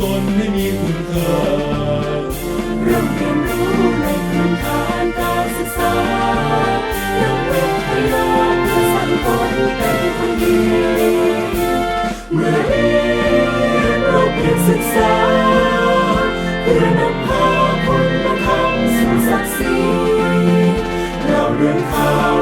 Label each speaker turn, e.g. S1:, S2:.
S1: ตนให้มีคุณค่า
S2: เราเรียนรู้ในพื้นฐานการศึกษาเราเรียนพยานเพื่อสังคมเป็นคนดีเมื่อเรียนเราเพียงศึกษาเพื่อนำพาคนณธทรมสู่ศักดิ์ศรีเราเรียนทาง